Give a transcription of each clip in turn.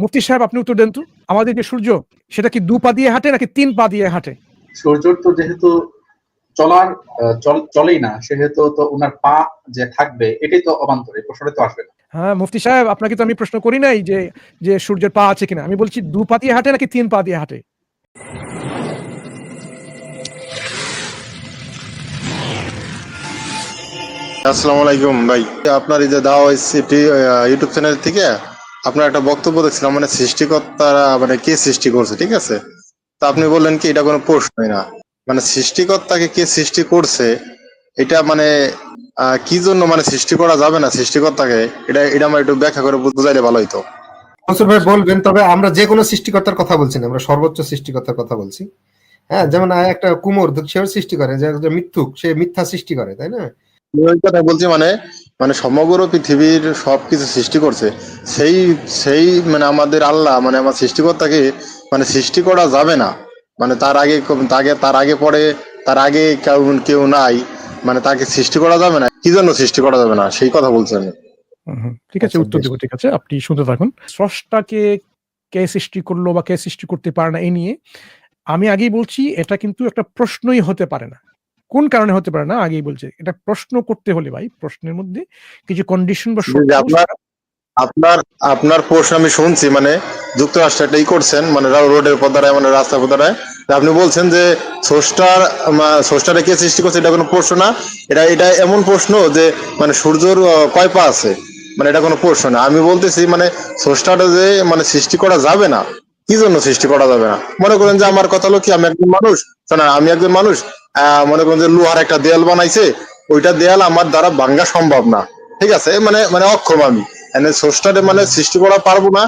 মুফতি সাহেব আপনি উত্তর দেন তো। আমাদের যে সূর্য সেটা কি দু পা দিয়ে হাঁটে নাকি তিন পা দিয়ে হাঁটে? সূর্যর তো যেহেতু চলার চলেই না সেহেতু তো ওনার পা যে থাকবে এটাই তো অবান্তর এই প্রশ্নটা তো আসবে না। হ্যাঁ মুফতি সাহেব আপনাকে তো আমি প্রশ্ন করি নাই যে যে সূর্যের পা আছে কিনা। আমি বলছি দু পা দিয়ে হাঁটে নাকি তিন পা দিয়ে হাঁটে? আসসালামু আলাইকুম ভাই। আপনার এই যে দাওয়া সিটি ইউটিউব চ্যানেল থেকে আপনার একটা বক্তব্য দেখছিলাম মানে সৃষ্টিকর্তারা মানে কে সৃষ্টি করছে, ঠিক আছে? তা আপনি বললেন কি, এটা কোনো প্রশ্নই না। মানে সৃষ্টিকর্তাকে কে সৃষ্টি করছে, এটা মানে কি জন্য মানে সৃষ্টি করা যাবে না সৃষ্টিকর্তাকে, এটা এটা আমার একটু ব্যাখ্যা করে বুঝাইলে ভালো হইতো। মনসুর ভাই বলবেন, তবে আমরা যে কোনো সৃষ্টিকর্তার কথা বলছি না, আমরা সর্বোচ্চ সৃষ্টিকর্তার কথা বলছি। হ্যাঁ যেমন একটা কুমোর সেও সৃষ্টি করে যে মিথ্যুক, সে মিথ্যা সৃষ্টি করে, তাই না? ওই কথা বলছি মানে মানে সমগ্র পৃথিবীর সবকিছু সৃষ্টি করছে। সেই সেই মানে আমাদের আল্লাহ মানে আমার সৃষ্টিকর্তাকে মানে সৃষ্টি করা যাবে না। মানে তার আগে তাকে তার আগে পরে তার আগে কেউ কেউ নাই। মানে তাকে সৃষ্টি করা যাবে না। কি জন্য সৃষ্টি করা যাবে না? সেই কথা বলছি আমি। হুম, হুম, ঠিক আছে আচ্ছা, উত্তর। দেবো ঠিক আছে। আপনি শুনতে থাকুন। স্রষ্টাকে কে সৃষ্টি করল বা কে সৃষ্টি করতে পারে না এই নিয়ে আমি আগেই বলছি এটা কিন্তু একটা প্রশ্নই হতে পারে না। কোন কারণে হতে পারে না আগেই বলছে। এটা প্রশ্ন করতে হলে ভাই প্রশ্নের মধ্যে কিছু কন্ডিশন বা আপনার আপনার আপনার প্রশ্ন আমি শুনছি মানে যুক্তরাষ্ট্র এটাই করছেন মানে রোডের পদ্মারায় মানে রাস্তার পদ্মারায়। তা আপনি বলছেন যে স্রষ্টার স্রষ্টারে কে সৃষ্টি করছে এটা কোনো প্রশ্ন না। এটা এটা এমন প্রশ্ন যে মানে সূর্যর কয় পা আছে? মানে এটা কোনো প্রশ্ন না। আমি বলতেছি মানে স্রষ্টাটা যে মানে সৃষ্টি করা যাবে না কি জন্য সৃষ্টি করা যাবে না? মনে করেন যে আমার কথা হলো কি আমি একজন মানুষ না আমি একজন মানুষ মনে করেন যে লোহার একটা দেয়াল বানাইছে ওইটা দেয়াল আমার দ্বারা ভাঙ্গা সম্ভব না। ঠিক আছে? মানে মানে অক্ষম আমি। মানে স্রষ্টারে মানে সৃষ্টি করা পারব না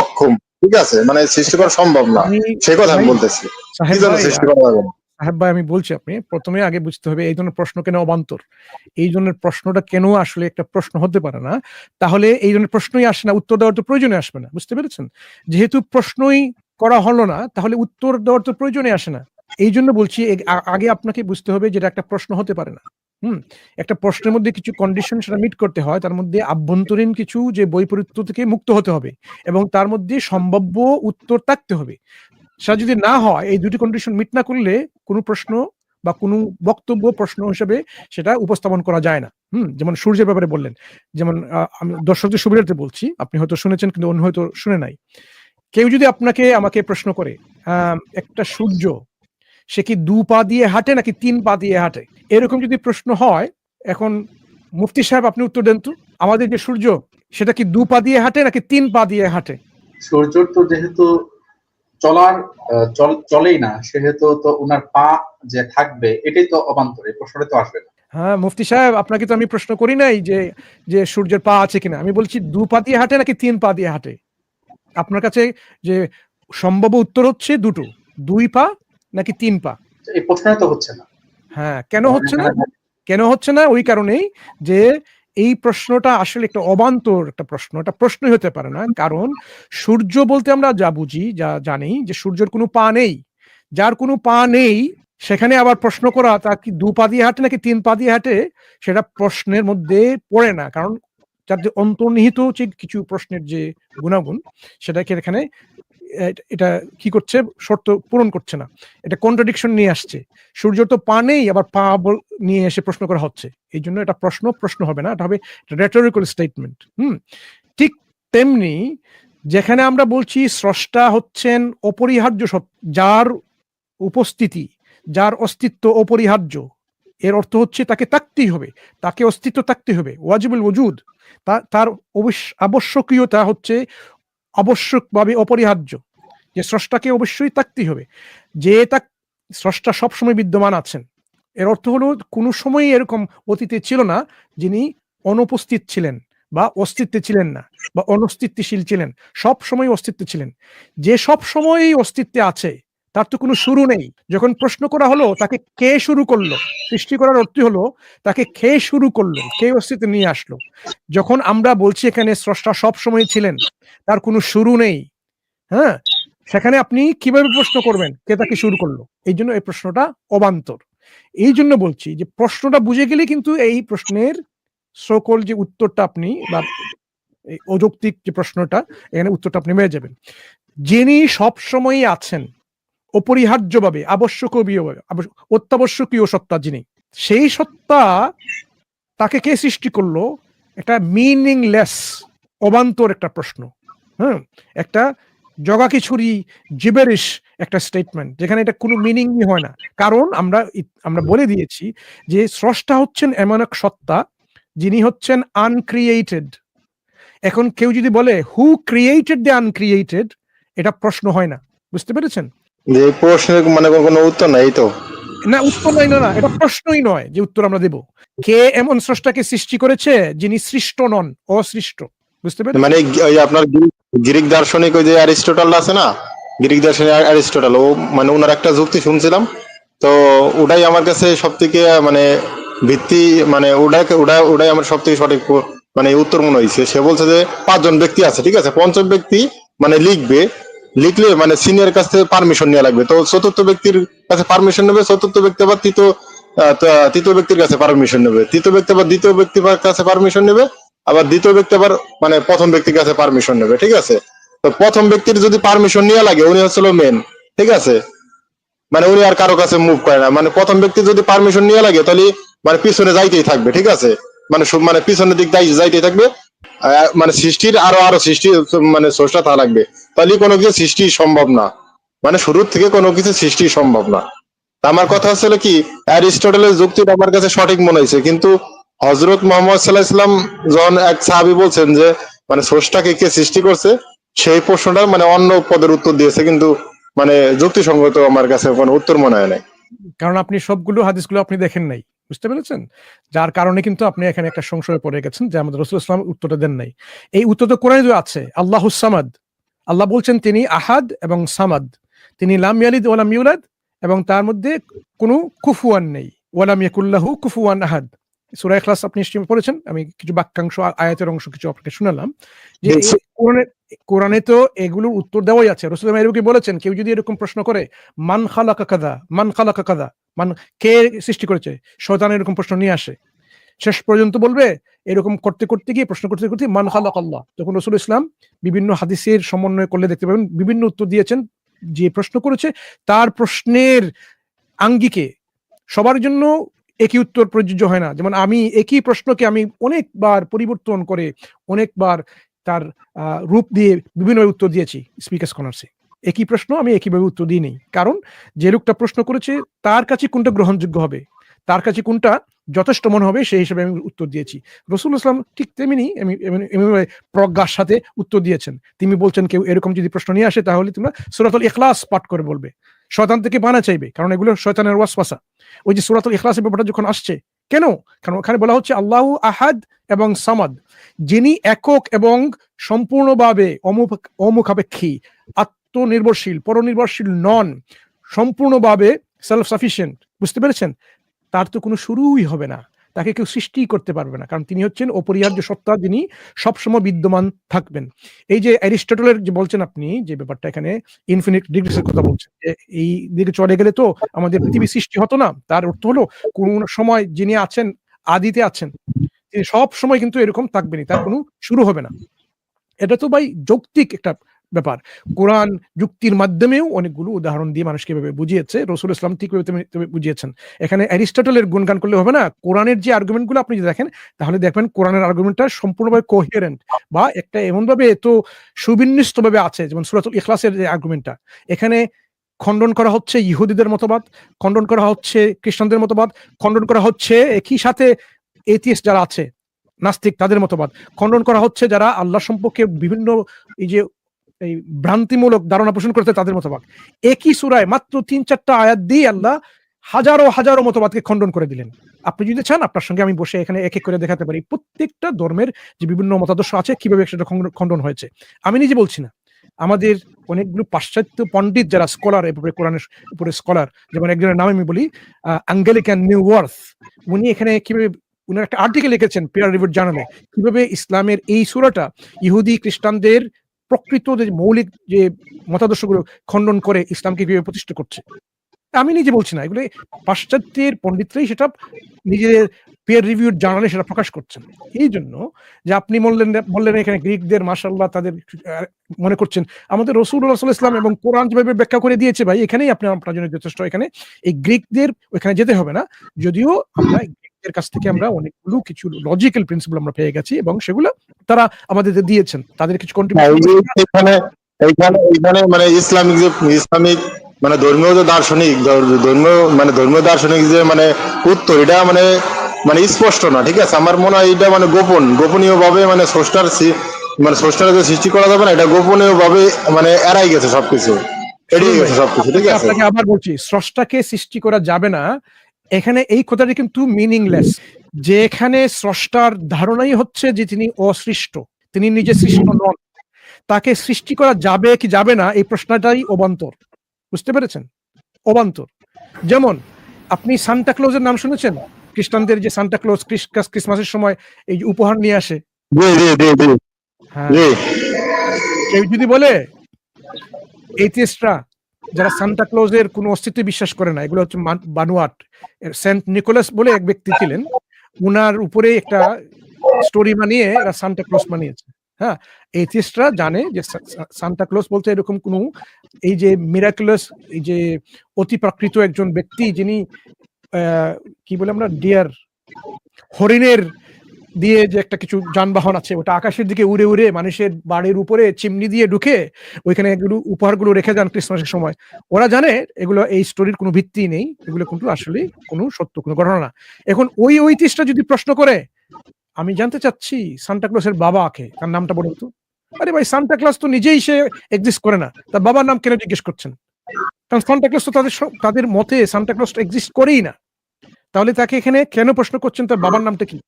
অক্ষম। ঠিক আছে? মানে সৃষ্টি করা সম্ভব না। সে কথা আমি বলতেছি। কি জন্য সৃষ্টি করা যাবে? না সাহেব ভাই আমি বলছি আপনি প্রথমে আগে বুঝতে হবে এই ধরনের প্রশ্ন কেন অবান্তর? এই ধরনের প্রশ্নটা কেন আসলে একটা প্রশ্ন হতে পারে না? তাহলে এই ধরনের প্রশ্নই আসে না উত্তর দেওয়ার তো প্রয়োজনে আসবে না। বুঝতে পেরেছেন? যেহেতু প্রশ্নই করা হলো না তাহলে উত্তর দেওয়ার তো প্রয়োজনে আসে না। এই জন্য বলছি আগে আপনাকে বুঝতে হবে যেটা একটা প্রশ্ন হতে পারে না। হুম? একটা প্রশ্নের মধ্যে কিছু কন্ডিশন সেটা মিট করতে হয়, তার মধ্যে আভ্যন্তরীণ কিছু যে বৈপরীত্য থেকে মুক্ত হতে হবে এবং তার মধ্যে সম্ভাব্য উত্তর থাকতে হবে। সেটা যদি না হয়, এই দুটি কন্ডিশন মিট না করলে কোনো প্রশ্ন বা কোনো বক্তব্য, প্রশ্ন হিসেবে সেটা উপস্থাপন করা যায় না। হুম? যেমন সূর্যের ব্যাপারে বললেন। যেমন আমি দর্শকদের সুবিধার্থে বলছি, আপনি হয়তো শুনেছেন কিন্তু অন্য হয়তো শুনে নাই। কেউ যদি আপনাকে, আমাকে প্রশ্ন করে একটা সূর্য সে কি দু পা দিয়ে হাঁটে নাকি তিন পা দিয়ে হাঁটে? এরকম যদি প্রশ্ন হয় এখন মুফতি সাহেব আপনি উত্তর দেন তো। আমাদের যে সূর্য সেটা কি দু পা দিয়ে হাঁটে নাকি তিন পা দিয়ে হাঁটে? সূর্যর তো যেহেতু চলার চলেই না সেহেতু তো ওনার পা যে থাকবে এটাই তো অবান্তর এই প্রশ্নটা তো আসবে না। হ্যাঁ মুফতি সাহেব আপনাকে তো আমি প্রশ্ন করি নাই যে যে সূর্যের পা আছে কিনা। আমি বলছি দু পা দিয়ে হাঁটে নাকি তিন পা দিয়ে হাঁটে? আপনার কাছে যে সম্ভব উত্তর হচ্ছে দুটো দুই পা নাকি তিন পা? এই তো হচ্ছে না। হ্যাঁ কেন হচ্ছে না? কেন হচ্ছে না? ওই কারণেই যে এই প্রশ্নটা আসলে একটা অবান্তর একটা প্রশ্ন। এটা প্রশ্নই হতে পারে না কারণ সূর্য বলতে আমরা যা বুঝি যা জানি যে সূর্যের কোনো পা নেই। যার কোনো পা নেই সেখানে আবার প্রশ্ন করা তা কি দু পা দিয়ে হাঁটে নাকি তিন পা দিয়ে হাঁটে? সেটা প্রশ্নের মধ্যে পড়ে না কারণ যার যে অন্তর্নিহিত যে কিছু প্রশ্নের যে গুণাগুণ সেটাকে এখানে এটা কি করছে? শর্ত পূরণ করছে না। এটা কন্ট্রাডিকশন নিয়ে আসছে। সূর্য তো পা নেই, আবার পা নিয়ে এসে প্রশ্ন করা হচ্ছে। এই জন্য এটা প্রশ্ন প্রশ্ন হবে না, এটা হবে রেটোরিক্যাল স্টেটমেন্ট হুম? ঠিক তেমনি যেখানে আমরা বলছি স্রষ্টা হচ্ছেন অপরিহার্য সত- যার উপস্থিতি, যার অস্তিত্ব অপরিহার্য। এর অর্থ হচ্ছে তাকে তাকতেই হবে, তাকে অস্তিত্ব থাকতে হবে। ওয়াজিবুল ওজুদ তার আবশ্যকীয়তা হচ্ছে আবশ্যকভাবে অপরিহার্য। যে স্রষ্টাকে অবশ্যই থাকতেই হবে। যে তা স্রষ্টা সবসময় বিদ্যমান আছেন। এর অর্থ হলো কোনো সময়ই এরকম অতীতে ছিল না যিনি অনুপস্থিত ছিলেন বা অস্তিত্বে ছিলেন না বা অনস্তিত্বশীল ছিলেন। সব সময় অস্তিত্বে ছিলেন। যে সব সময়ই অস্তিত্বে আছে তার তো কোনো শুরু নেই। যখন প্রশ্ন করা হলো, তাকে কে শুরু করল? সৃষ্টি করার অর্থ হলো, তাকে কে শুরু করল? কে অস্তিত্বে নিয়ে আসলো? যখন আমরা বলছি এখানে স্রষ্টা সব সময় ছিলেন, তার কোনো শুরু নেই। হ্যাঁ? সেখানে আপনি কীভাবে প্রশ্ন করবেন, কে তাকে শুরু করল? এই জন্য এই প্রশ্নটা অবান্তর। এই জন্য বলছি যে, প্রশ্নটা বুঝে গেলে কিন্তু এই প্রশ্নের সকল যে উত্তরটা আপনি বা অযৌক্তিক যে প্রশ্নটা, এখানে উত্তরটা আপনি পেয়ে যাবেন। যিনি সবসময়ই আছেন অপরিহার্যভাবে আবশ্যকীয়ভাবে আবশ্য- অত্যাবশ্যকীয় সত্তা যিনি, সেই সত্তা তাকে কে সৃষ্টি করল? একটা মিনিংলেস অবান্তর একটা প্রশ্ন। হ্যাঁ একটা জগাকি ছুরি জিবেরিশ একটা স্টেটমেন্ট যেখানে এটা কোনো মিনিংই হয় না। কারণ আমরা আমরা বলে দিয়েছি যে স্রষ্টা হচ্ছেন এমন এক সত্তা যিনি হচ্ছেন আনক্রিয়েটেড এখন কেউ যদি বলে হু ক্রিয়েটেড দ্য আনক্রিয়েটেড এটা প্রশ্ন হয় না। বুঝতে পেরেছেন? যে প্রশ্নের মানে কোনো উত্তর নাই তো। না উত্তর নয় না এটা প্রশ্নই নয় যে উত্তর আমরা দেব। কে এমন স্রষ্টাকে সৃষ্টি করেছে যিনি সৃষ্ট নন অসৃষ্ট? বুঝতে পেরেছেন? মানে ওই আপনার গ্রিক- দার্শনিক ওই যে অ্যারিস্টোটল আছে না? গ্রিক দার্শনিক অ্যারিস্টোটল ও মানে ওনার একটা যুক্তি শুনছিলাম। তো ওটাই আমার কাছে সব থেকে মানে ভিত্তি মানে ওটাই ওটা ওটাই আমার সব থেকে সঠিক মানে উত্তর মনে হয়েছে সে বলছে যে পাঁচজন ব্যক্তি আছে ঠিক আছে? পঞ্চম ব্যক্তি মানে লিখবে লিখলে মানে সিনিয়র কাছ থেকে পারমিশন নেওয়া লাগবে। তো চতুর্থ ব্যক্তির কাছে পারমিশন নেবে, চতুর্থ ব্যক্তি আবার তৃতীয় তৃতীয় ব্যক্তির কাছে পারমিশন নেবে। তৃতীয় ব্যক্তি আবার দ্বিতীয় ব্যক্তির কাছে পারমিশন নেবে, আবার দ্বিতীয় ব্যক্তি আবার মানে প্রথম ব্যক্তির কাছে পারমিশন নেবে, ঠিক আছে? তো প্রথম ব্যক্তির যদি পারমিশন নেওয়া লাগে, উনি হচ্ছিল মেন ঠিক আছে? মানে উনি আর কারও কাছে মুভ করে না। মানে প্রথম ব্যক্তি যদি পারমিশন নেওয়া লাগে, তাহলে মানে পিছনে যাইতেই থাকবে, ঠিক আছে? মানে মানে পিছনের দিক যাই- যাইতেই থাকবে। মানে সৃষ্টির আরও আরও সৃষ্টি মানে স্রষ্টা তা লাগবে। তাহলে কোনো কিছু সৃষ্টি সম্ভব না। মানে শুরুর থেকে কোনো কিছু সৃষ্টি সম্ভব না। আমার কথা হচ্ছিল কি, অ্যারিস্টটলের যুক্তিটা আমার কাছে সঠিক মনে হয়েছে। কিন্তু হজরত মোহাম্মদ সাল্লাহ ইসলাম যখন এক সাহাবি বলছেন যে মানে স্রষ্টাকে কে সৃষ্টি করছে, সেই প্রশ্নটা মানে অন্য পদের উত্তর দিয়েছে। কিন্তু মানে যুক্তিসঙ্গত আমার কাছে কোনো উত্তর মনে হয় নাই। কারণ আপনি সবগুলো হাদিসগুলো আপনি দেখেন নাই। বুঝতে পেরেছেন? যার কারণে কিন্তু আপনি এখানে একটা সংশয়ে পড়ে গেছেন যে আমাদের রসুল ইসলাম উত্তরটা দেন নাই। এই উত্তর তো কোরআনে আছে আল্লাহ সামাদ। আল্লাহ বলছেন তিনি আহাদ এবং সামাদ। তিনি লাম ইয়ালিদ ওয়ালাম ইউলাদ এবং তার মধ্যে কোনো কুফুয়ান নেই। ওয়ালাম ইয়াকুল্লাহু কুফুয়ান আহাদ। সূরা ইখলাস আপনি নিশ্চয়ই পড়েছেন। আমি কিছু বাক্যাংশ আয়াতের অংশ কিছু আপনাকে শোনালাম। যে কোরআনে কোরআনে তো এগুলোর উত্তর দেওয়াই আছে। রসুল এরকম বলেছেন কেউ যদি এরকম প্রশ্ন করে মান খালাকা কাদা মান খালাকা কাদা মান কে সৃষ্টি করেছে? শয়তান এরকম প্রশ্ন নিয়ে আসে। শেষ পর্যন্ত বলবে, এরকম করতে করতে গিয়ে, প্রশ্ন করতে করতে মান খালাক আল্লাহ। তখন রসুল ইসলাম বিভিন্ন হাদিসের সমন্বয় করলে দেখতে পাবেন, বিভিন্ন উত্তর দিয়েছেন, যে প্রশ্ন করেছে, তার প্রশ্নের আঙ্গিকে সবার জন্য একই উত্তর প্রযোজ্য হয় না। যেমন আমি একই প্রশ্নকে আমি অনেকবার পরিবর্তন করে, অনেকবার তার রূপ দিয়ে বিভিন্ন উত্তর দিয়েছি স্পিকার কর্নার্সে একই প্রশ্ন, আমি একইভাবে উত্তর দিই নেই। কারণ যে লোকটা প্রশ্ন করেছে, তার কাছে কোনটা গ্রহণযোগ্য হবে? তার কাছে কোনটা যথেষ্ট মনে হবে, সেই হিসেবে আমি উত্তর দিয়েছি। রসুল ইসলাম ঠিক তেমনি প্রজ্ঞার সাথে উত্তর দিয়েছেন। তিনি বলছেন, কেউ এরকম যদি প্রশ্ন নিয়ে আসে, তাহলে তোমরা সুরাতুল ইখলাস পাঠ করে বলবে। শয়তান থেকে বানা চাইবে, কারণ এগুলো শয়তানের ওয়াসওয়াসা। ওই যে সুরাতুল ইখলাসের ব্যাপারটা যখন আসছে, কেন? কারণ ওখানে বলা হচ্ছে, আল্লাহ আহাদ এবং সামাদ, যিনি একক এবং সম্পূর্ণভাবে অমুখ- অমুখাপেক্ষী আত্মনির্ভরশীল, পরনির্ভরশীল নন, সম্পূর্ণভাবে সেলফ সাফিসিয়েন্ট বুঝতে পেরেছেন? তার তো কোনো শুরুই হবে না। তাকে কেউ সৃষ্টি করতে পারবে না, কারণ তিনি হচ্ছেন অপরিহার্য সত্তা, যিনি সবসময় বিদ্যমান থাকবেন। এই যে অ্যারিস্টটলের যে বলছেন আপনি, যে ব্যাপারটা এখানে ইনফিনিট ডিগ্রিসের কথা বলছেন এই দিকে চলে গেলে তো আমাদের পৃথিবী সৃষ্টি হতো না। তার অর্থ হলো, কোন সময় যিনি আছেন, আদিতে আছেন, তিনি সব সময় কিন্তু এরকম থাকবেনই, তার কোনো শুরু হবে না। এটা তো ভাই যৌক্তিক একটা ব্যাপার। কোরআন যুক্তির মাধ্যমেও অনেকগুলো উদাহরণ দিয়ে মানুষকে এভাবে বুঝিয়েছে। রসুল ইসলাম ঠিক বুঝিয়েছেন। এখানে অ্যারিস্টটলের গুণগান করলে হবে না? কোরআনের যে আর্গুমেন্টগুলো আপনি যদি দেখেন, তাহলে দেখবেন কোরআনের আর্গুমেন্টটা সম্পূর্ণভাবে কোহিয়ারেন্ট বা একটা এমনভাবে এত সুবিন্যস্ত ভাবে আছে, যেমন সুরাতুল ইখলাসের যে আর্গুমেন্টটা এখানে খণ্ডন করা হচ্ছে ইহুদিদের মতবাদ, খণ্ডন করা হচ্ছে খ্রিস্টানদের মতবাদ, খণ্ডন করা হচ্ছে একই সাথে এথিএস যারা আছে, নাস্তিক তাদের মতবাদ। খণ্ডন করা হচ্ছে যারা আল্লাহ সম্পর্কে বিভিন্ন এই যে এই ভ্রান্তিমূলক ধারণা পোষণ করেছে তাদের মতবাদ। একই সুরায় মাত্র তিন, চারটা আয়াত দিয়ে আল্লাহ হাজারো হাজারো মতবাদকে খণ্ডন করে দিলেন। আপনি যদি চান, আপনার সঙ্গে আমি বসে এখানে এক এক করে দেখাতে পারি। প্রত্যেকটা ধর্মের যে বিভিন্ন মতাদর্শ আছে, কীভাবে সেটা খণ্ডন হয়েছে। আমি নিজে বলছি না। আমাদের অনেকগুলো পাশ্চাত্য পণ্ডিত যারা স্কলার এ ব্যাপারে কোরআনের উপরে স্কলার, যেমন একজনের নাম আমি বলি আঙ্গেলিকান নিউ ওয়ার্থ উনি এখানে কীভাবে উনি একটা আর্টিকেল লিখেছেন পিয়ার রিভিউ জার্নালে কীভাবে ইসলামের এই সুরাটা ইহুদি খ্রিস্টানদের প্রকৃত যে মৌলিক যে মতাদর্শগুলো খণ্ডন করে ইসলামকে কীভাবে প্রতিষ্ঠা করছে। আমি নিজে বলছি না, এগুলো পাশ্চাত্যের পণ্ডিতরাই সেটা নিজেদের পেয়ার রিভিউড জার্নালে সেটা প্রকাশ করছেন। এই জন্য যে আপনি বললেন বললেন এখানে গ্রিকদের মাসাল্লাহ তাদের মনে করছেন, আমাদের রসুল ইসলাম এবং কোরআন যেভাবে ব্যাখ্যা করে দিয়েছে ভাই, এখানেই আপনি আপনার জন্য যথেষ্ট। এখানে এই গ্রিকদের ওখানে যেতে হবে না, যদিও আমরা গ্রিকদের কাছ থেকে আমরা অনেকগুলো কিছু লজিক্যাল প্রিন্সিপাল আমরা পেয়ে গেছি এবং সেগুলো তারা আমাদের দিয়েছেন। তাদের কিছু হ্যাঁ, কন্ট্রিবিউশন এখানে মানে ইসলামিক যে ইসলামিক মানে ধর্মীয় যে দার্শনিক ধর্মীয় মানে ধর্মীয় দার্শনিক যে মানে উত্তর এটা মানে মানে স্পষ্ট না ঠিক আছে? আমার মনে হয় এটা মানে গোপন গোপনীয় ভাবে মানে স্রষ্টার মানে স্রষ্টার যে সৃষ্টি করা যাবে না এটা গোপনীয় ভাবে মানে এড়াই গেছে সবকিছু। এড়িয়ে গেছে সবকিছু ঠিক আছে? আপনাকে আবার বলছি স্রষ্টাকে সৃষ্টি করা যাবে না এখানে এই কথাটি কিন্তু মিনিংলেস যে এখানে স্রষ্টার ধারণাই হচ্ছে যে তিনি অসৃষ্ট তিনি নিজে সৃষ্ট নন। তাকে সৃষ্টি করা যাবে কি যাবে না এই প্রশ্নটাই অবান্তর বুঝতে পেরেছেন? অবান্তর। যেমন আপনি সান্টা ক্লোজের নাম শুনেছেন? খ্রিস্টানদের যে সান্টা ক্লোজ ক্রিস- ক্রিসমাসের সময় এই যে উপহার নিয়ে আসে। হ্যাঁ। কেউ যদি বলে এথিস্টরা যারা সান্টা ক্লজের কোনো অস্তিত্বে বিশ্বাস করে না, এগুলো হচ্ছে বানুয়াট সেন্ট নিকোলাস বলে এক ব্যক্তি ছিলেন। উনার উপরে একটা স্টোরি বানিয়ে এরা সান্টা ক্লজ বানিয়েছে। হ্যাঁ এথিস্টরা জানে যে সা- সা- সান্টা ক্লজ বলতে এরকম কোনো এই যে মিরাকুলাস এই যে অতি প্রাকৃত একজন ব্যক্তি যিনি কি বলে আমরা ডিয়ার হরিণের দিয়ে যে একটা কিছু যানবাহন আছে, ওটা আকাশের দিকে উড়ে উড়ে মানুষের বাড়ির উপরে চিমনি দিয়ে ঢুকে ওইখানে এগুলো উপহারগুলো রেখে যান ক্রিসমাসের সময়। ওরা জানে এগুলো এই স্টোরির কোনো ভিত্তি নেই, এগুলো কিন্তু আসলে কোনো সত্য, কোনো ঘটনা না। এখন ওই ঐতিহ্যটা যদি প্রশ্ন করে, আমি জানতে চাচ্ছি সান্টা ক্লসের বাবা কে তার নামটা বলুন তো। আরে ভাই সান্টা ক্লাস তো নিজেই সে এক্সিস্ট করে না। তার বাবার নাম কেন জিজ্ঞেস করছেন? কারণ সান্টা ক্লস তো তাদের তাদের মতে সান্টা ক্লস এক্সিস্ট করেই না। তাহলে তাকে এখানে কেন প্রশ্ন করছেন? তার বাবার নামটা কি?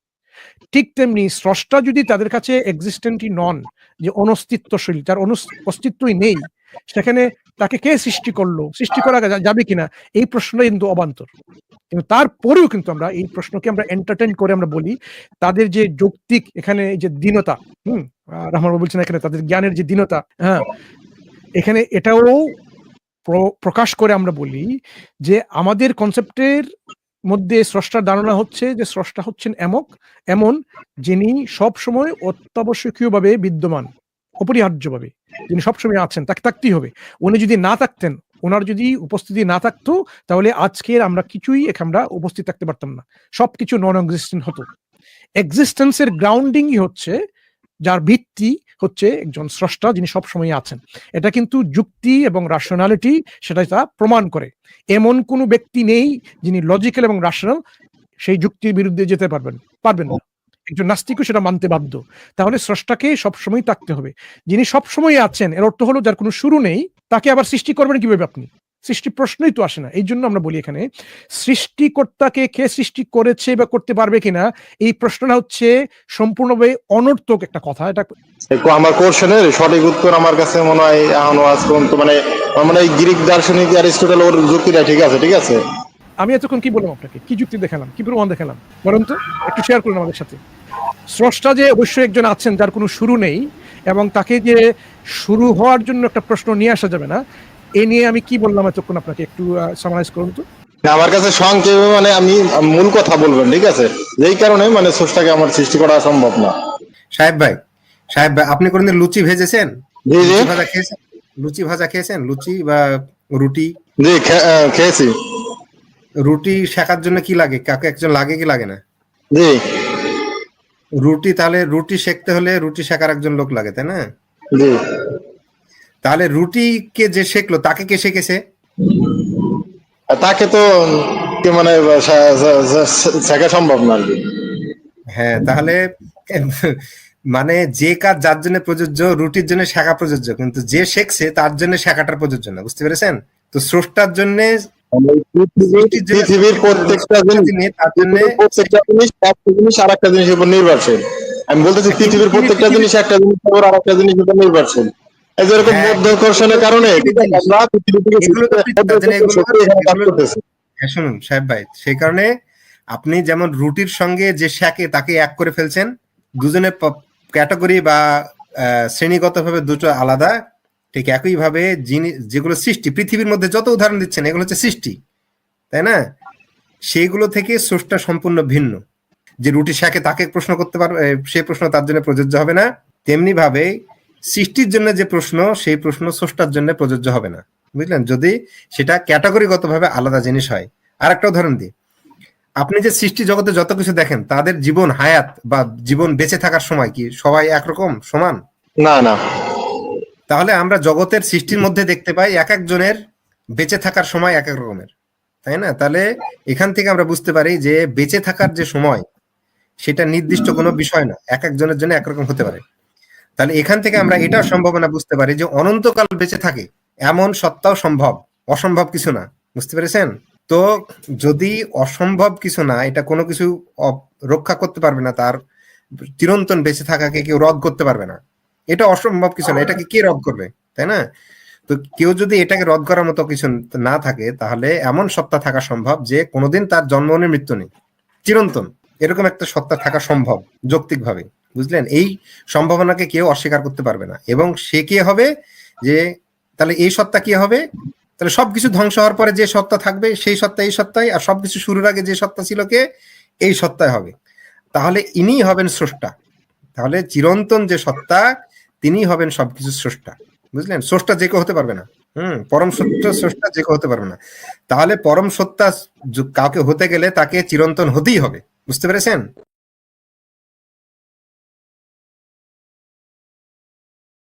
ঠিক তেমনি স্রষ্টা যদি তাদের কাছে এক্সিস্টেন্টই নন যে অনস্তিত্বশীল, যার অস্তিত্বই নেই, সেখানে তাকে কে সৃষ্টি করল? সৃষ্টি করা যাবে কিনা? এই প্রশ্নটা কিন্তু অবান্তর। কিন্তু তারপরেও কিন্তু আমরা এই প্রশ্নকে আমরা এন্টারটেন করে আমরা বলি, তাদের যে যৌক্তিক এখানে যে দীনতা, হম রহমান বলছেন এখানে তাদের জ্ঞানের যে দীনতা হ্যাঁ এখানে এটাও প্রকাশ করে আমরা বলি যে আমাদের কনসেপ্টের মধ্যে স্রষ্টার ধারণা হচ্ছে যে স্রষ্টা হচ্ছেন এমক, এমন যিনি সব সময় অত্যাবশ্যকীয়ভাবে বিদ্যমান, অপরিহার্যভাবে, যিনি সবসময় আছেন, তাকে থাকতেই হবে। উনি যদি না থাকতেন ওনার যদি উপস্থিতি না থাকতো, তাহলে আজকের আমরা কিছুই এখানে আমরা উপস্থিত থাকতে পারতাম না। সবকিছু নন এক্সিস্টেন্ট হতো। এক্সিস্টেন্সের গ্রাউন্ডিংই হচ্ছে যার ভিত্তি হচ্ছে একজন স্রষ্টা যিনি সবসময় আছেন। এটা কিন্তু যুক্তি এবং রাশনালিটি সেটা তা প্রমাণ করে। এমন কোনো ব্যক্তি নেই যিনি লজিক্যাল এবং রাশনাল সেই যুক্তির বিরুদ্ধে যেতে পারবেন পারবেন না। একজন নাস্তিকও সেটা মানতে বাধ্য। তাহলে স্রষ্টাকে সবসময় থাকতে হবে। যিনি সবসময় আছেন, এর অর্থ হলো যার কোনো শুরু নেই, তাকে আবার সৃষ্টি করবেন কীভাবে আপনি? সৃষ্টি প্রশ্নই তো আসে না। এই জন্য আমরা বলি এখানে সৃষ্টিকর্তাকে কে সৃষ্টি করেছে বা করতে পারবে কিনা এই প্রশ্নটা হচ্ছে সম্পূর্ণভাবে অনর্থক একটা কথা। এটা আমার কোশ্চেনের সঠিক উত্তর আমার কাছে মনে হয় এখনও আজ পর্যন্ত মানে মনে হয় গ্রিক দার্শনিক অ্যারিস্টটল ওর যুক্তিটা ঠিক আছে ঠিক আছে? আমি এতক্ষণ কি বললাম আপনাকে? কি যুক্তি দেখালাম? কি প্রমাণ দেখালাম? বলুন তো একটু শেয়ার করুন আমাদের সাথে। স্রষ্টা যে অবশ্যই একজন আছেন যার কোনো শুরু নেই এবং তাকে যে শুরু হওয়ার জন্য একটা প্রশ্ন নিয়ে আসা যাবে না এ নিয়ে আমি কি বললাম এতক্ষণ আপনাকে? একটু সামারাইজ করুন তো। আমার কাছে সংক্ষেপে মানে আমি মূল কথা বলবেন ঠিক আছে? যেই কারণে মানে স্রষ্টাকে আমার সৃষ্টি করা সম্ভব না। সাহেব ভাই সাহেব ভাই আপনি কোনদিন লুচি ভেজেছেন? জি জি। লুচি ভাজা খেয়েছেন? লুচি ভাজা খেয়েছেন? লুচি বা রুটি? জি খেয়েছি। রুটি শেখার জন্য কি লাগে? কাকে একজন লাগে কি লাগে না? জি। রুটি তাহলে রুটি শেখতে হলে রুটি শেখার একজন লোক লাগে তাই না? জি। তাহলে রুটি কে যে শেখলো তাকে কে শেখেছে তাকে তো কি মানে শেখা সম্ভব না হ্যাঁ তাহলে মানে যে কাজ যার জন্য প্রযোজ্য রুটির জন্য শেখা প্রযোজ্য কিন্তু যে শেখছে তার জন্য শেখাটার প্রযোজ্য না বুঝতে পেরেছেন? তো স্রষ্টার জন্য পৃথিবীর প্রত্যেকটা জিনিস তার জন্য প্রত্যেকটা জিনিস একটা জিনিস আর একটা জিনিসের উপর নির্ভরশীল। আমি বলতেছি পৃথিবীর প্রত্যেকটা জিনিস একটা জিনিস উপর আর একটা জিনিসের উপর নির্ভরশীল। এই যে এরকম হ্যাঁ। মধ্যাকর্ষণের কারণে করতেছি। হ্যাঁ শুনুন সাহেব ভাই সেই কারণে আপনি যেমন রুটির সঙ্গে যে শেখে তাকে এক করে ফেলছেন ক্যাটাগরি বা শ্রেণীগতভাবে দুটো আলাদা ঠিক একইভাবে যিনি যেগুলো সৃষ্টি পৃথিবীর মধ্যে যত উদাহরণ দিচ্ছেন এগুলো হচ্ছে সৃষ্টি তাই না সেইগুলো থেকে স্রষ্টা সম্পূর্ণ ভিন্ন যে রুটি শাকে তাকে প্রশ্ন করতে পারবে সে প্রশ্ন তার জন্য প্রযোজ্য হবে না তেমনি ভাবে সৃষ্টির জন্য যে প্রশ্ন সেই প্রশ্ন স্রষ্টার জন্য প্রযোজ্য হবে না। বুঝলেন? যদি সেটা ক্যাটাগরিগত ভাবে আলাদা জিনিস হয়। আর একটা উদাহরণ দিই। আপনি যে সৃষ্টি জগতে যত কিছু দেখেন তাদের জীবন হায়াত বা জীবন বেঁচে থাকার সময় কি সবাই একরকম সমান? না না। তাহলে আমরা জগতের সৃষ্টির মধ্যে দেখতে পাই এক একজনের বেঁচে থাকার সময় এক এক রকমের। তাই না? তাহলে এখান থেকে আমরা বুঝতে পারি যে বেঁচে থাকার যে সময় সেটা নির্দিষ্ট কোনো বিষয় না। এক একজনের জন্য একরকম হতে পারে। তাহলে এখান থেকে আমরা এটাও সম্ভাবনা বুঝতে পারি যে অনন্তকাল বেঁচে থাকে এমন সত্তাও সম্ভব অসম্ভব কিছু না। বুঝতে পেরেছেন? তো যদি অসম্ভব কিছু না এটা কোনো কিছু রক্ষা করতে পারবে না তার চিরন্তন বেঁচে থাকাকে কেউ রদ করতে পারবে না। এটা অসম্ভব কিছু না এটাকে কে রদ করবে তাই না? তো কেউ যদি এটাকে রদ করার মতো কিছু না থাকে তাহলে এমন সত্তা থাকা সম্ভব যে কোনোদিন তার জন্ম মৃত্যু নেই। চিরন্তন এরকম একটা সত্তা থাকা সম্ভব যৌক্তিকভাবে। বুঝলেন? এই সম্ভাবনাকে কেউ অস্বীকার করতে পারবে না। এবং সে কে হবে? যে, তাহলে এই সত্তা কি হবে? তাহলে সবকিছু ধ্বংস হওয়ার পরে যে সত্তা থাকবে, সেই সত্তা, এই সত্তাই আর সবকিছু শুরুর আগে যে সত্তা ছিল কে? এই সত্তায় হবে। তাহলে ইনি হবেন স্রষ্টা। তাহলে চিরন্তন যে সত্তা তিনি হবেন সবকিছু স্রষ্টা। বুঝলেন? স্রষ্টা যে কেউ হতে পারবে না। হুম, পরম সত্য স্রষ্টা যে কেউ হতে পারবে না। তাহলে পরম সত্তা কাউকে হতে গেলে তাকে চিরন্তন হতেই হবে। বুঝতে পেরেছেন?